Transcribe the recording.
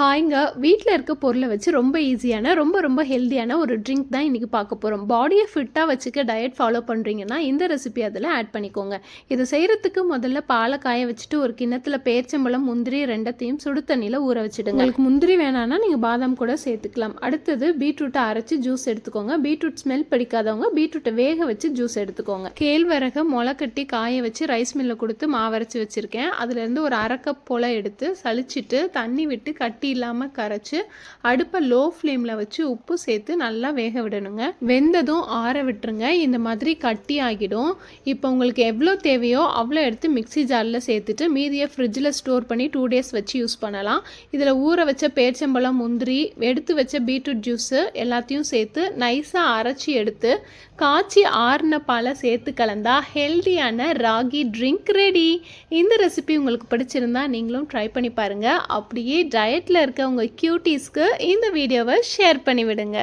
ஹாய்ங்க. வீட்டில் இருக்க பொருளை வச்சு ரொம்ப ஈஸியான ரொம்ப ரொம்ப ஹெல்த்தியான ஒரு ட்ரிங்க் தான் இன்றைக்கி பார்க்க போகிறோம் பாடியை ஃபிட்டாக வச்சுக்க டயட் ஃபாலோ பண்ணுறீங்கன்னா இந்த ரெசிபி அதில் ஆட் பண்ணிக்கோங்க. இது செய்கிறதுக்கு முதல்ல பாலை காய வச்சுட்டு ஒரு கிண்ணத்தில் பேர்ச்சம்பழம் முந்திரி ரெண்டத்தையும் சுடு தண்ணியில் ஊற வச்சுடுங்க. உங்களுக்கு முந்திரி வேணான்னா நீங்கள் பாதாம் கூட சேர்த்துக்கலாம். அடுத்தது பீட்ரூட்டை அரைச்சி ஜூஸ் எடுத்துக்கோங்க. பீட்ரூட் ஸ்மெல் பிடிக்காதவங்க பீட்ரூட்டை வேக வச்சு ஜூஸ் எடுத்துக்கோங்க. கேழ்வரக முளைக்கட்டி காய வச்சு ரைஸ் மில்லில் கொடுத்து மாவரைச்சி வச்சுருக்கேன். அதுலேருந்து ஒரு அரை கப் போல் எடுத்து சளிச்சிட்டு தண்ணி விட்டு கட்டி இல்லாமல் கரைச்சி அடுப்பை லோ ஃப்ளேமில் வச்சு உப்பு சேர்த்து நல்லா வேக விடணுங்க. வெந்ததும் ஆற விட்டுருங்க. இந்த மாதிரி கட்டி ஆகிடும். இப்போ உங்களுக்கு எவ்வளோ தேவையோ அவ்வளோ எடுத்து மிக்ஸி ஜாரில் சேர்த்துட்டு மீதியை ஃப்ரிட்ஜில் ஸ்டோர் பண்ணி டூ டேஸ் வச்சு யூஸ் பண்ணலாம். இதில் ஊற வச்ச பேர்ச்சம்பழம் முந்திரி எடுத்து வச்ச பீட்ரூட் ஜூஸு எல்லாத்தையும் சேர்த்து நைஸாக அரைச்சி எடுத்து காய்ச்சி ஆறின பாலை சேர்த்து கலந்தா ஹெல்தியான ராகி ட்ரிங்க் ரெடி இந்த ரெசிபி உங்களுக்கு பிடிச்சிருந்தா நீங்களும் ட்ரை பண்ணி பாருங்கள் அப்படியே டயட் இருக்க உங்கள் க்யூட்டீஸ்க்கு இந்த வீடியோவை ஷேர் பண்ணி விடுங்க